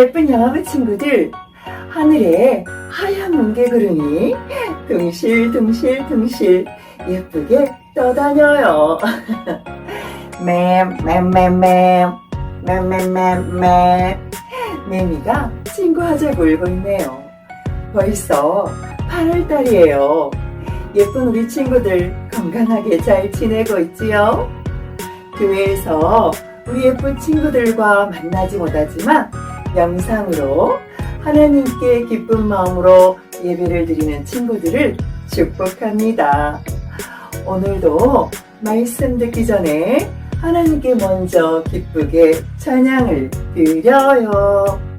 예쁜 영화부 친구들, 하늘에 하얀 뭉게 구름이 둥실둥실둥실 예쁘게 떠다녀요. 맴맴맴맴 맴맴맴맴 매미가 친구 하자고 울고 있네요. 벌써 8월달이에요. 예쁜 우리 친구들 건강하게 잘 지내고 있지요? 교회에서 우리 예쁜 친구들과 만나지 못하지만 영상으로 하나님께 기쁜 마음으로 예배를 드리는 친구들을 축복합니다. 오늘도 말씀 듣기 전에 하나님께 먼저 기쁘게 찬양을 드려요.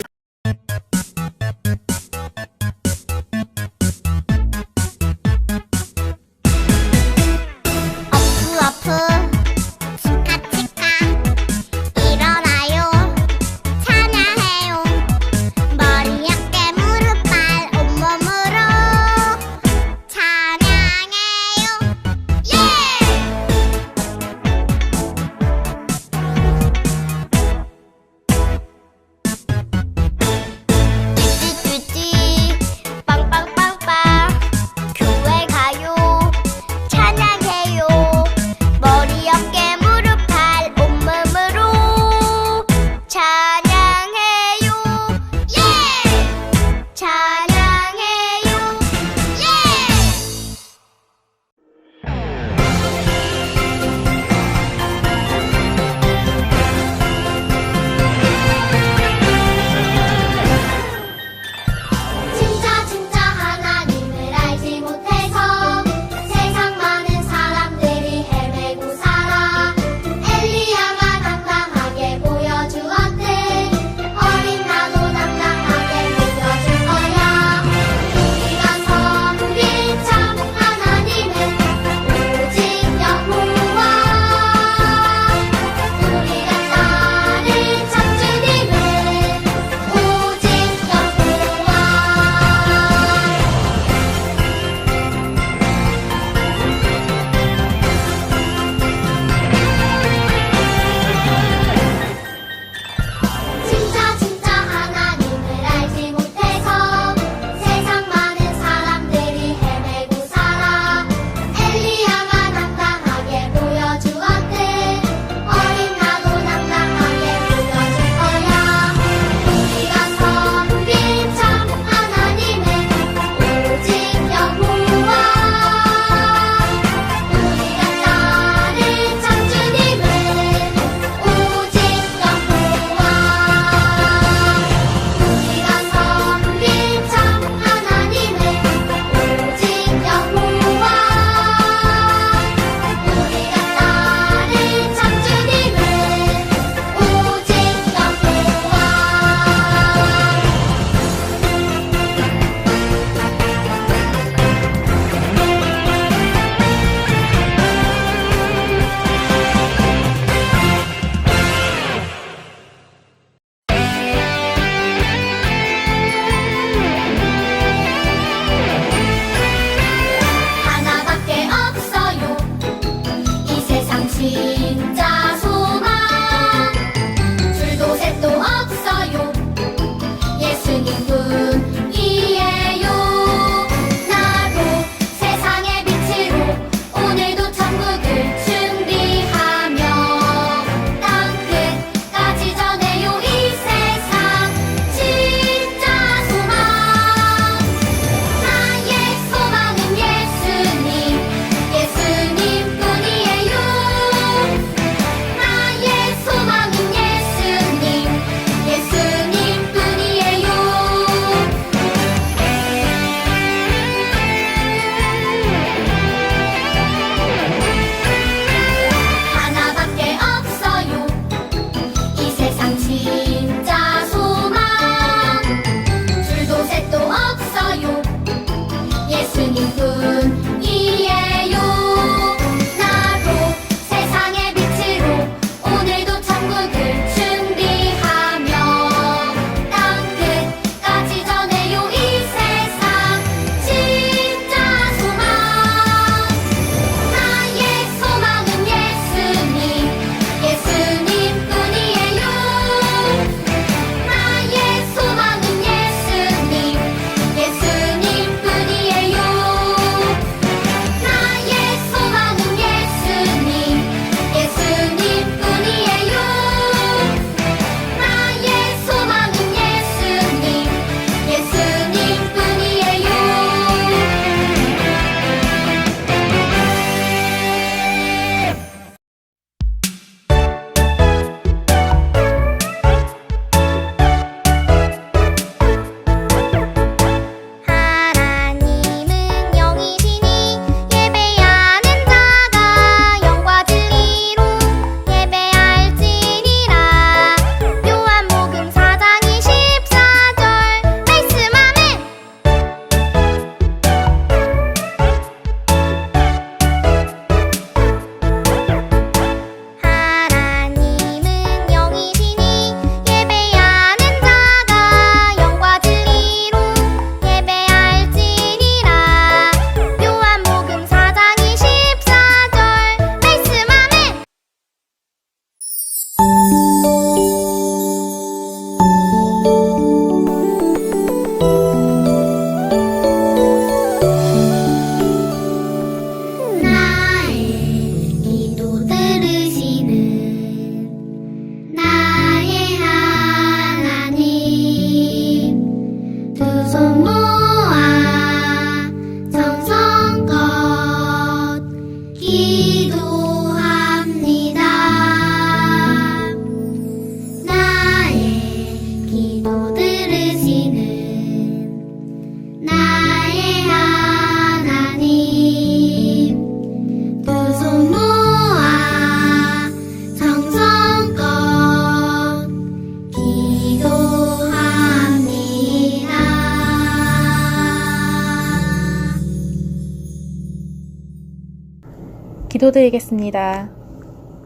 기도드리겠습니다.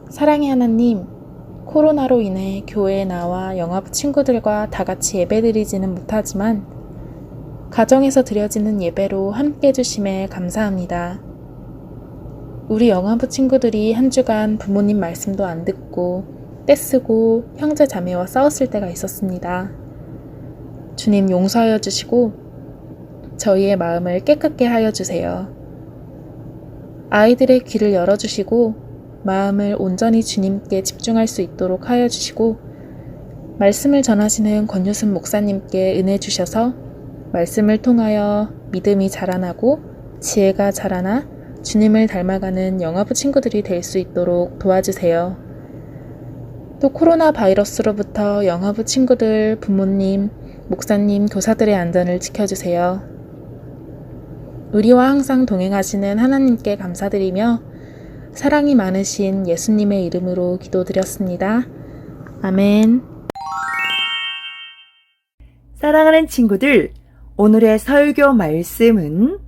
사랑의 하나님, 코로나로 인해 교회에 나와 영화부 친구들과 다 같이 예배드리지는 못하지만 가정에서 드려지는 예배로 함께 해주심에 감사합니다. 우리 영화부 친구들이 한 주간 부모님 말씀도 안 듣고 떼쓰고 형제 자매와 싸웠을 때가 있었습니다. 주님 용서하여 주시고 저희의 마음을 깨끗게 하여 주세요. 아이들의 귀를 열어주시고 마음을 온전히 주님께 집중할 수 있도록 하여 주시고 말씀을 전하시는 권유순 목사님께 은혜 주셔서 말씀을 통하여 믿음이 자라나고 지혜가 자라나 주님을 닮아가는 영화부 친구들이 될 수 있도록 도와주세요. 또 코로나 바이러스로부터 영화부 친구들, 부모님, 목사님, 교사들의 안전을 지켜주세요. 우리와 항상 동행하시는 하나님께 감사드리며 사랑이 많으신 예수님의 이름으로 기도드렸습니다. 아멘. 사랑하는 친구들, 오늘의 설교 말씀은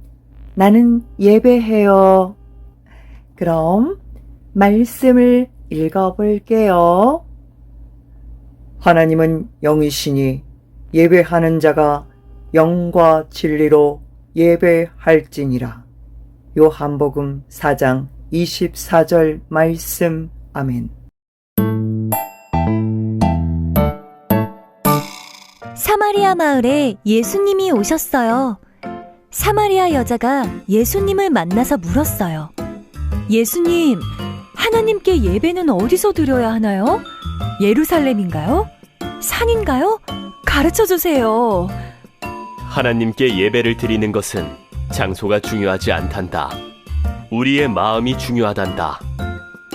나는 예배해요. 그럼 말씀을 읽어볼게요. 하나님은 영이시니 예배하는 자가 영과 진리로 예배할지니라. 요한복음 4장 24절 말씀 아멘. 사마리아 마을에 예수님이 오셨어요. 사마리아 여자가 예수님을 만나서 물었어요. 예수님, 하나님께 예배는 어디서 드려야 하나요? 예루살렘인가요? 산인가요? 가르쳐 주세요. 하나님께 예배를 드리는 것은 장소가 중요하지 않단다. 우리의 마음이 중요하단다.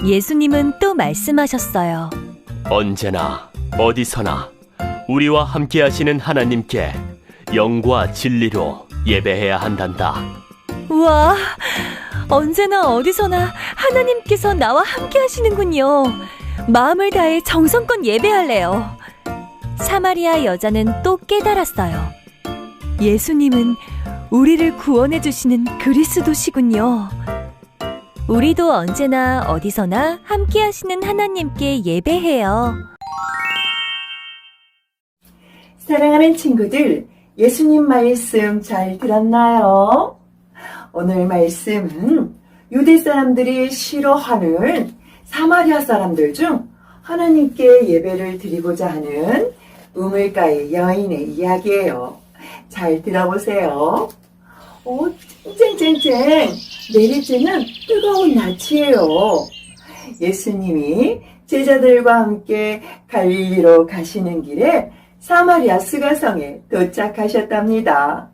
예수님은 또 말씀하셨어요. 언제나 어디서나 우리와 함께 하시는 하나님께 영과 진리로 예배해야 한단다. 우와, 언제나 어디서나 하나님께서 나와 함께 하시는군요. 마음을 다해 정성껏 예배할래요. 사마리아 여자는 또 깨달았어요. 예수님은 우리를 구원해 주시는 그리스도시군요. 우리도 언제나 어디서나 함께 하시는 하나님께 예배해요. 사랑하는 친구들, 예수님 말씀 잘 들었나요? 오늘 말씀은 유대 사람들이 싫어하는 사마리아 사람들 중 하나님께 예배를 드리고자 하는 우물가의 여인의 이야기예요. 잘 들어보세요. 오, 쨍쨍쨍. 내리쬐는 뜨거운 낮이에요. 예수님이 제자들과 함께 갈릴리로 가시는 길에 사마리아 스가성에 도착하셨답니다.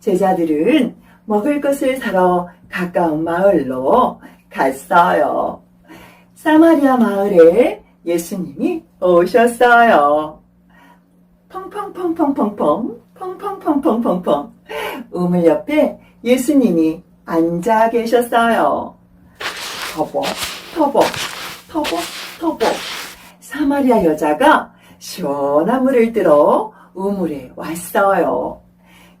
제자들은 먹을 것을 사러 가까운 마을로 갔어요. 사마리아 마을에 예수님이 오셨어요. 펑펑펑펑펑펑, 펑펑펑펑펑펑. 우물 옆에 예수님이 앉아 계셨어요. 터벅, 터벅, 터벅, 터벅. 사마리아 여자가 시원한 물을 들어 우물에 왔어요.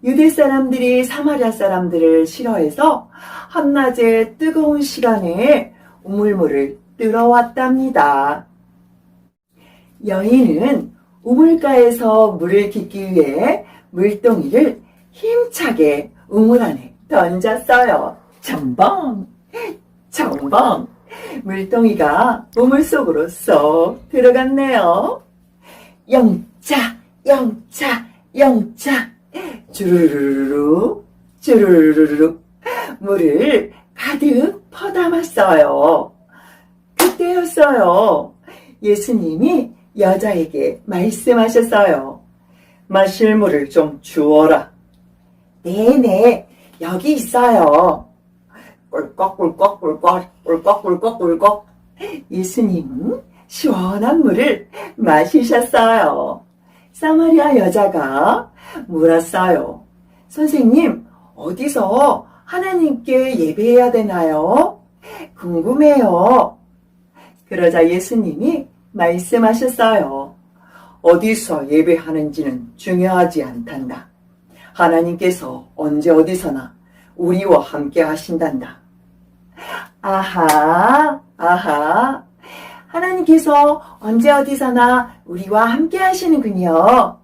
유대 사람들이 사마리아 사람들을 싫어해서 한낮에 뜨거운 시간에 우물물을 들어왔답니다. 여인은 우물가에서 물을 깃기 위해 물동이를 힘차게 우물 안에 던졌어요. 첨벙, 첨벙. 물동이가 우물 속으로 쏙 들어갔네요. 영차, 영차, 영차. 주르르르, 주르르르. 물을 가득 퍼담았어요. 그때였어요. 예수님이 여자에게 말씀하셨어요. 마실 물을 좀 주어라. 네네, 여기 있어요. 꿀꺽꿀꺽 꿀꺽 꿀꺽 꿀꺽 꿀꺽 예수님은 시원한 물을 마시셨어요. 사마리아 여자가 물었어요. 선생님, 어디서 하나님께 예배해야 되나요? 궁금해요. 그러자 예수님이 말씀하셨어요. 어디서 예배하는지는 중요하지 않단다. 하나님께서 언제 어디서나 우리와 함께 하신단다. 아하, 아하. 하나님께서 언제 어디서나 우리와 함께 하시는군요.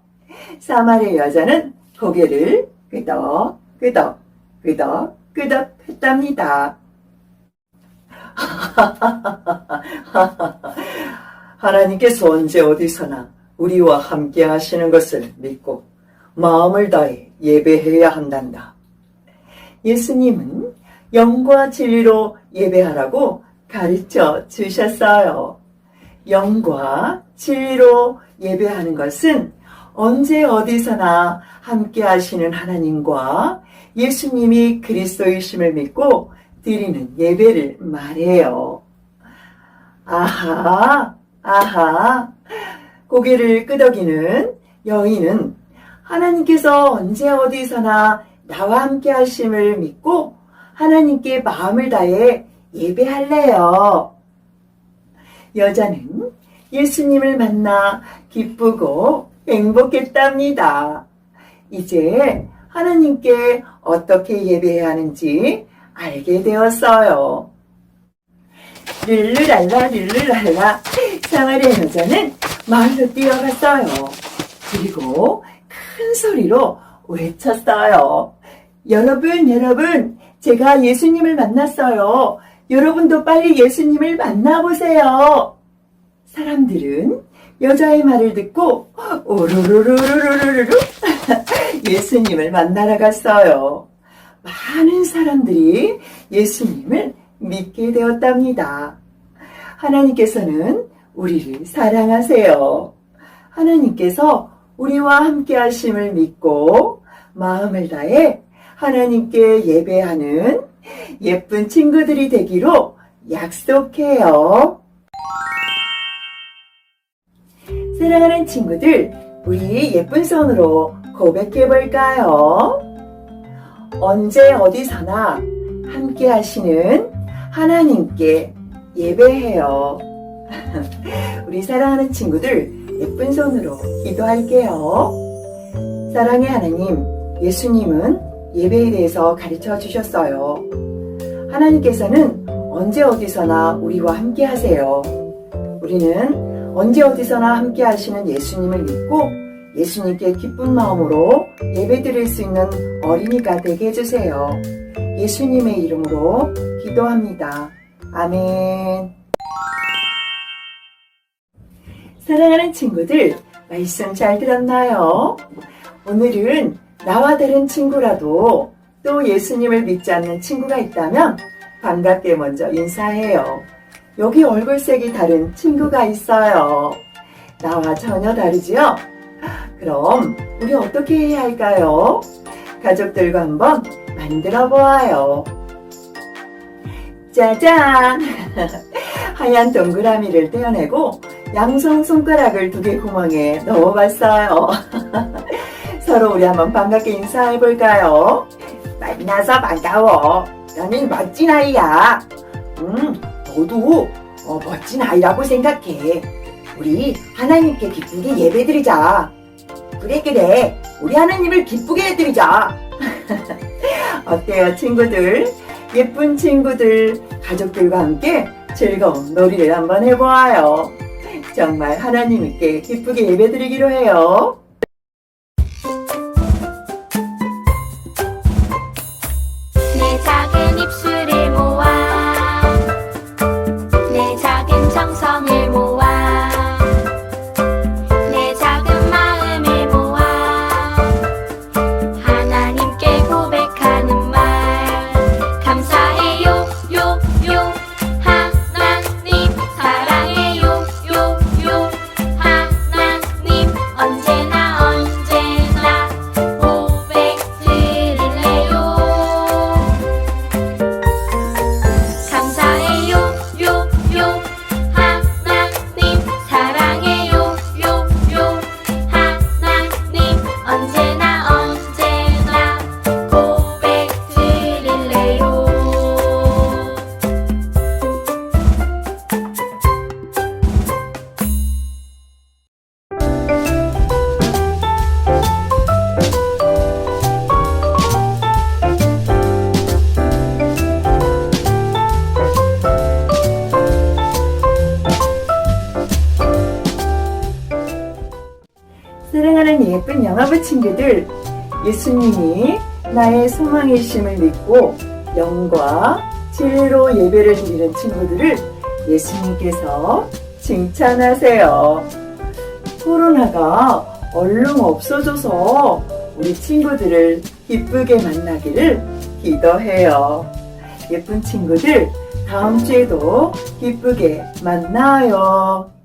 사마리아 여자는 고개를 끄덕, 끄덕, 끄덕, 끄덕 했답니다. 하나님께서 언제 어디서나 우리와 함께 하시는 것을 믿고 마음을 다해 예배해야 한단다. 예수님은 영과 진리로 예배하라고 가르쳐 주셨어요. 영과 진리로 예배하는 것은 언제 어디서나 함께 하시는 하나님과 예수님이 그리스도이심을 믿고 드리는 예배를 말해요. 아하, 아하. 고개를 끄덕이는 여인은 하나님께서 언제 어디서나 나와 함께 하심을 믿고 하나님께 마음을 다해 예배할래요. 여자는 예수님을 만나 기쁘고 행복했답니다. 이제 하나님께 어떻게 예배해야 하는지 알게 되었어요. 릴르랄라 릴르랄라 사마리아 여자는 마을로 뛰어갔어요. 그리고 큰 소리로 외쳤어요. 여러분, 여러분, 제가 예수님을 만났어요. 여러분도 빨리 예수님을 만나보세요. 사람들은 여자의 말을 듣고 오르르르르르르르 예수님을 만나러 갔어요. 많은 사람들이 예수님을 믿게 되었답니다. 하나님께서는 우리를 사랑하세요. 하나님께서 우리와 함께 하심을 믿고 마음을 다해 하나님께 예배하는 예쁜 친구들이 되기로 약속해요. 사랑하는 친구들, 우리 예쁜 손으로 고백해 볼까요? 언제 어디서나 함께 하시는 하나님께 예배해요. 우리 사랑하는 친구들, 예쁜 손으로 기도할게요. 사랑의 하나님, 예수님은 예배에 대해서 가르쳐 주셨어요. 하나님께서는 언제 어디서나 우리와 함께 하세요. 우리는 언제 어디서나 함께 하시는 예수님을 믿고 예수님께 기쁜 마음으로 예배 드릴 수 있는 어린이가 되게 해주세요. 예수님의 이름으로 기도합니다. 아멘. 사랑하는 친구들, 말씀 잘 들었나요? 오늘은 나와 다른 친구라도 또 예수님을 믿지 않는 친구가 있다면 반갑게 먼저 인사해요. 여기 얼굴색이 다른 친구가 있어요. 나와 전혀 다르지요? 그럼 우리 어떻게 해야 할까요? 가족들과 한번 만들어 보아요. 짜잔! 하얀 동그라미를 떼어내고 양손 손가락을 두 개 구멍에 넣어봤어요. 서로 우리 한번 반갑게 인사해 볼까요? 만나서 반가워. 너는 멋진 아이야. 음, 너도 어, 멋진 아이라고 생각해. 우리 하나님께 기쁘게 예배드리자. 그래 그래. 우리 하나님을 기쁘게 해드리자. 어때요 친구들? 예쁜 친구들, 가족들과 함께 즐거운 놀이를 한번 해보아요. 정말 하나님께 기쁘게 예배드리기로 해요. 소망이심을 믿고 영과 진리로 예배를 드리는 친구들을 예수님께서 칭찬하세요. 코로나가 얼른 없어져서 우리 친구들을 기쁘게 만나기를 기도해요. 예쁜 친구들, 다음 주에도 기쁘게 만나요.